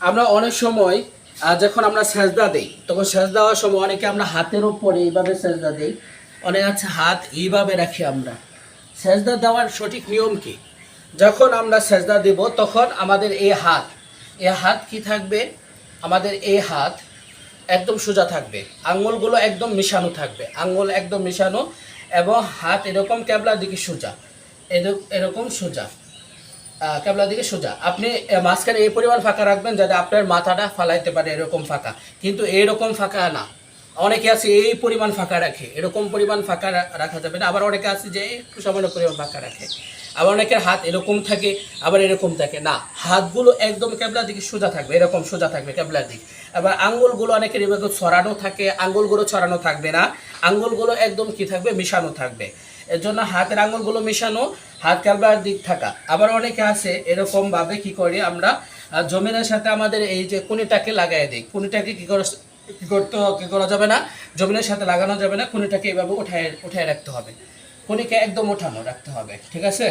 আমরা অনেক সময় যখন আমরা সেজদা দিই, তখন সেজ দেওয়ার সময় অনেকে আমরা হাতের উপরে এইভাবে সেজদা দিই। অনেক আছে হাত এইভাবে রাখি আমরা। সেজদা দেওয়ার সঠিক নিয়ম কি? যখন আমরা সেজদা দিব, তখন আমাদের এই হাত এই হাত কি থাকবে? আমাদের এই হাত একদম সোজা থাকবে। আঙ্গুলগুলো একদম মিশানো থাকবে। আঙ্গুল একদম মিশানো এবং হাত এরকম ক্যাবলার দিকে সোজা। এরক- এরকম সোজা। আহ, ক্যাবলার দিকে সোজা। আপনি মাঝখানে এই পরিমাণ ফাঁকা রাখবেন যাতে আপনার মাথাটা ফালাইতে পারে এরকম ফাঁকা। কিন্তু এরকম ফাঁকা না। অনেকে আছে এই পরিমাণ ফাঁকা রাখে। এরকম পরিমাণ ফাঁকা রাখা যাবে না। আবার অনেকে আছে যে একটু সামান্য পরিমাণ ফাঁকা রাখে। আবার অনেকের হাত এরকম থাকে, আবার এরকম থাকে। না, হাতগুলো একদম ক্যাবলার দিকে সোজা থাকবে, এরকম সোজা থাকবে ক্যাবলার দিক। আবার আঙ্গুলগুলো অনেকের এভাবে ছড়ানো থাকে, আঙ্গুলগুলো ছড়ানো থাকবে না। আঙ্গুলগুলো একদম কি থাকবে? মিশানো থাকবে। এর জন্য হাতের আঙ্গুলগুলো মিশানো, হাত ক্যাবলার দিক থাকা। আবার অনেকে আছে এরকম ভাবে কি করি আমরা জমিনের সাথে আমাদের এই যে কুনিটাকে লাগাই দিই। কুনিটাকে কি করে, কি করতে কি করা যাবে না? জমিনের সাথে লাগানো যাবে না, কুনিটাকে এইভাবে উঠায় উঠায় রাখতে হবে। কুনিকে একদম ওঠানো, রাখতে হবে, ঠিক আছে?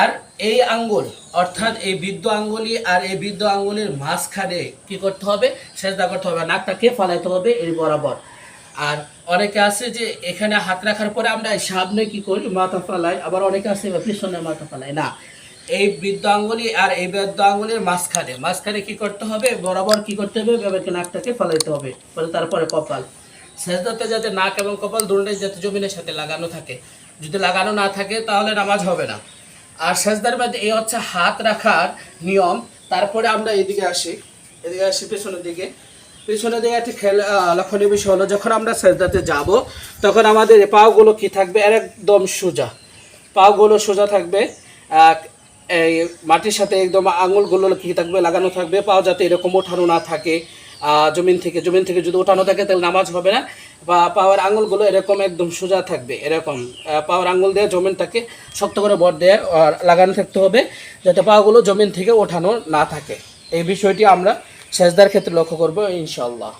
আর এই আঙ্গুল, অর্থাৎ এই বৃদ্ধ আঙ্গুলি আর এই বৃদ্ধ আঙ্গুলির মাঝখানে কি করতে হবে? সেজদা করতে হবে, নাকটাকে ফালাইতে হবে এর বরাবর। আর অনেকে আছে যে এখানে হাত রাখার পরে আমরা সামনে কি করি? মাথা ফালাই, আবার অনেকে আছে পিছনে মাথা ফালাই। না, এই বৃদ্ধ আঙ্গুলি আর এই বৃদ্ধ আঙ্গুলির মাঝখানে মাঝখানে কি করতে হবে? বরাবর কি করতে হবে? এভাবে নাকটাকে ফালাইতে হবে পরে তারপরে কপাল। সেজদাতে যাতে নাক এবং কপাল দুটোই যাতে জমিনের সাথে লাগানো থাকে। যদি লাগানো না থাকে তাহলে নামাজ হবে না। আর সেজদার মধ্যে এই হচ্ছে হাত রাখার নিয়ম। তারপরে আমরা এদিকে আসি। এদিকে আসি পেছনের দিকে। পেছনের দিকে একটি খেল লক্ষণীয় বিষয় হলো, যখন আমরা সেজদাতে যাব, তখন আমাদের পাগুলো কি থাকবে? আর একদম সোজা। পাগুলো সোজা থাকবে। এই মাটির সাথে একদম আঙুলগুলো কি থাকবে? লাগানো থাকবে। পাও যাতে এরকম ওঠানো না থাকে। জমিন থেকে জমিন থেকে যদি ওঠানো থাকে, তাহলে নামাজ হবে না। বা পাওয়ার আঙুলগুলো এরকম একদম সোজা থাকবে, এরকম। পাওয়ার আঙুল দিয়ে জমিনটাকে শক্ত করে বর দিয়ে লাগানো থাকতে হবে, যাতে পাওয়াগুলো জমিন থেকে ওঠানো না থাকে। এই বিষয়টি আমরা সেজদার ক্ষেত্রে লক্ষ্য করব ইনশাল্লাহ